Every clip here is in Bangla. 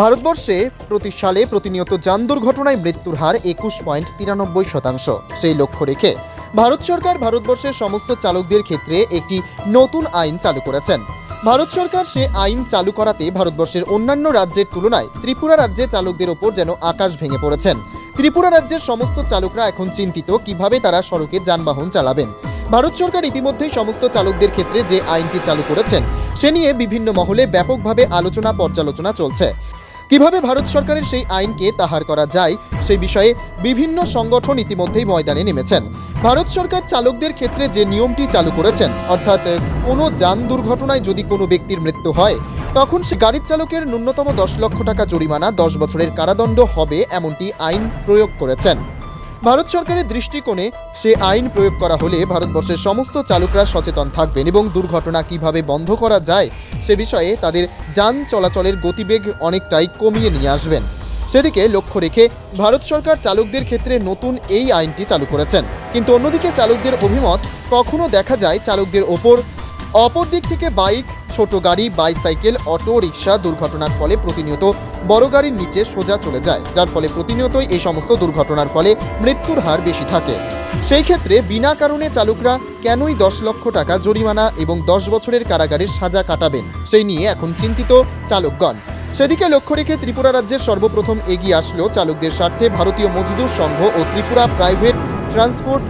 ভারতবর্ষে প্রতি সালে প্রতিনিয়ত যান দুর্ঘটনায় মৃত্যুর হার একুশ পয়েন্ট তিরানব্বই শতাংশ। সেই লক্ষ্য রেখে ভারত সরকার ভারতবর্ষের সমস্ত চালকদের ক্ষেত্রে একটি নতুন আইন চালু করেছেন। ভারত সরকার সে আইন চালু করাতে ভারতবর্ষের অন্যান্য রাজ্যের তুলনায় ত্রিপুরা রাজ্যে চালকদের ওপর যেন আকাশ ভেঙে পড়েছেন। ত্রিপুরা রাজ্যের সমস্ত চালকরা এখন চিন্তিত কীভাবে তারা সড়কে যানবাহন চালাবেন। ভারত সরকার ইতিমধ্যেই সমস্ত চালকদের ক্ষেত্রে যে আইনটি চালু করেছেন, সে নিয়ে বিভিন্ন মহলে ব্যাপকভাবে আলোচনা পর্যালোচনা চলছে। কীভাবে ভারত সরকারের সেই আইনকে তাহার করা যায় সেই বিষয়ে বিভিন্ন সংগঠন ইতিমধ্যেই ময়দানে নেমেছেন। ভারত সরকার চালকদের ক্ষেত্রে যে নিয়মটি চালু করেছেন, অর্থাৎ কোনো যান দুর্ঘটনায় যদি কোনো ব্যক্তির মৃত্যু হয়, তখন সে গাড়ির চালকের ন্যূনতম দশ লক্ষ টাকা জরিমানা দশ বছরের কারাদণ্ড হবে এমনটি আইন প্রয়োগ করেছেন। ভারত সরকারের দৃষ্টিকোণে সে আইন প্রয়োগ করা হলে ভারতবর্ষের সমস্ত চালকরা সচেতন থাকবেন এবং দুর্ঘটনা কীভাবে বন্ধ করা যায় সে বিষয়ে তাদের যান চলাচলের গতিবেগ অনেকটাই কমিয়ে নিয়ে আসবেন। সেদিকে লক্ষ্য রেখে ভারত সরকার চালকদের ক্ষেত্রে নতুন এই আইনটি চালু করেছেন। কিন্তু অন্যদিকে চালকদের অভিমত, কখনো দেখা যায় চালকদের ওপর অপর দিক থেকে বাইক, ছোট গাড়ি, বাইসাইকেল, অটো রিক্সা দুর্ঘটনার ফলে প্রতিনিয়ত বড় গাড়ির নিচে সোজা চলে যায়, যার ফলে প্রতিনিয়তই এই সমস্ত দুর্ঘটনার ফলে মৃত্যুর হার বেশি থাকে। সেই ক্ষেত্রে বিনা কারণে চালকরা কেনই দশ লক্ষ টাকা জরিমানা এবং দশ বছরের কারাগারের সাজা কাটাবেন, সেই নিয়ে এখন চিন্তিত চালকগণ। সেদিকে লক্ষ্য রেখে ত্রিপুরা রাজ্যের সর্বপ্রথম এগিয়ে আসলো চালকদের স্বার্থে ভারতীয় মজদুর সংঘ ও ত্রিপুরা প্রাইভেট ট্রান্সপোর্ট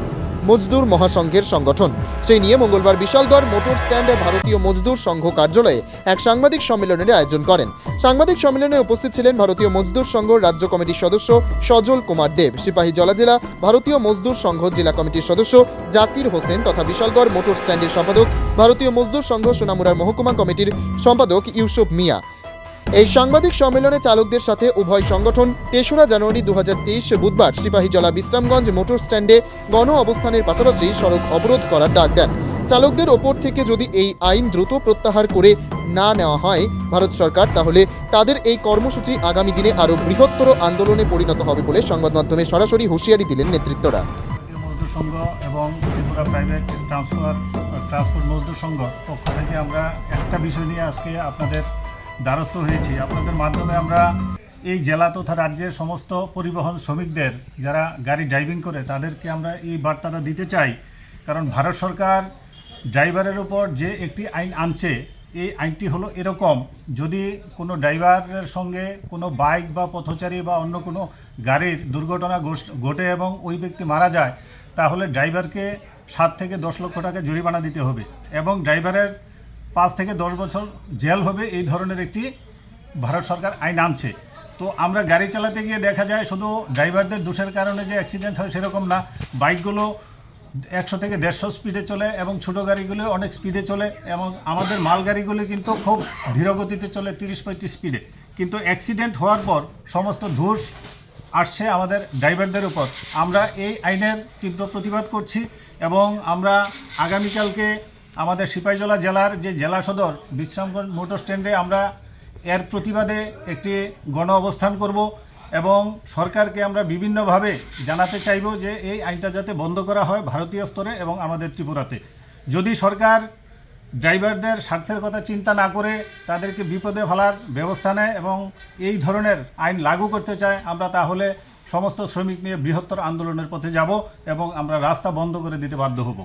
মজদুর মহাসংঘের সংগঠন। সেই নিয়ে মঙ্গলবার বিশালগড় মোটর স্ট্যান্ডে ভারতীয় মজদুর সংঘ কার্যালয়ে এক সাংবাদিক সম্মেলনের আয়োজন করেন। সাংবাদিক সম্মেলনে উপস্থিত ছিলেন ভারতীয় মজদুর সংঘ রাজ্য কমিটির সদস্য সজল কুমার দেব, সিপাহী জলা জেলা ভারতীয় মজদুর সংঘ জেলা কমিটির সদস্য জাকির হোসেন তথা বিশালগড় মোটর স্ট্যান্ডের সম্পাদক ভারতীয় মজদুর সংঘ সোনামুড়ার মহকুমা কমিটির সম্পাদক ইউসুফ মিয়া। এই সাংবাদিক সম্মেলনে চালকদের সাথে উভয় সংগঠন তেসরা জানুয়ারি দু বুধবার সিপাহীজলা বিশ্রামগঞ্জ মোটর স্ট্যান্ডে গণ অবস্থানের পাশাপাশি সড়ক অবরোধ করার ডাক দেন। চালকদের ওপর থেকে যদি এই আইন দ্রুত প্রত্যাহার করে না নেওয়া হয় ভারত সরকার, তাহলে তাদের এই কর্মসূচি আগামী দিনে আরও বৃহত্তর আন্দোলনে পরিণত হবে বলে সংবাদ মাধ্যমে সরাসরি হুঁশিয়ারি দিলেন নেতৃত্বরা। সংঘ এবং Tripura private transfer, transport Mazdoor Sangh পক্ষ থেকে আমরা একটা বিষয় নিয়ে আজকে আপনাদের দ্বারস্থ হয়েছি। আপনাদের মাধ্যমে আমরা এই জেলা তথা রাজ্যের সমস্ত পরিবহন শ্রমিকদের, যারা গাড়ি ড্রাইভিং করে, তাদেরকে আমরা এই বার্তাটা দিতে চাই। কারণ ভারত সরকার ড্রাইভারের উপর যে একটি আইন আনছে, এই আইনটি হলো এরকম, যদি কোনো ড্রাইভারের সঙ্গে কোনো বাইক বা পথচারী বা অন্য কোনো গাড়ির দুর্ঘটনা ঘটে এবং ওই ব্যক্তি মারা যায়, তাহলে ড্রাইভারকে সাত থেকে দশ লক্ষ টাকা জরিমানা দিতে হবে। এবং ড্রাইভারের পাঁচ থেকে দশ বছর জেল হবে এই ধরনের একটি ভারত সরকার আইন আনছে। তো আমরা গাড়ি চালাতে গিয়ে দেখা যায় শুধু ড্রাইভারদের দোষের কারণে যে অ্যাক্সিডেন্ট হয় সেরকম না, বাইকগুলো একশো থেকে দেড়শো স্পিডে চলে এবং ছোটো গাড়িগুলো অনেক স্পিডে চলে এবং আমাদের মাল গাড়িগুলি কিন্তু খুব ধীরগতিতে চলে তিরিশ পঁয়ত্রিশ স্পিডে। কিন্তু অ্যাক্সিডেন্ট হওয়ার পর সমস্ত ধূস আসছে আমাদের ড্রাইভারদের উপর। আমরা এই আইনের তীব্র প্রতিবাদ করছি এবং আমরা আগামীকালকে আমাদের সিপাহীজলা জেলার যে জেলা সদর বিশ্রামগঞ্জ মোটর স্ট্যান্ডে আমরা এর প্রতিবাদে একটি গণ অবস্থান করব এবং সরকারকে আমরা বিভিন্নভাবে জানাতে চাইব যে এই আইনটা যাতে বন্ধ করা হয় ভারতীয় স্তরে এবং আমাদের ত্রিপুরাতে। যদি সরকার ড্রাইভারদের স্বার্থের কথা চিন্তা না করে তাদেরকে বিপদে ফেলার ব্যবস্থা নেয় এবং এই ধরনের আইন লাগু করতে চায়, আমরা তাহলে সমস্ত শ্রমিক নিয়ে বৃহত্তর আন্দোলনের পথে যাব এবং আমরা রাস্তা বন্ধ করে দিতে বাধ্য হব।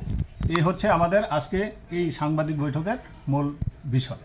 এই হচ্ছে আমাদের আজকে এই সাংবাদিক বৈঠকের মূল বিষয়।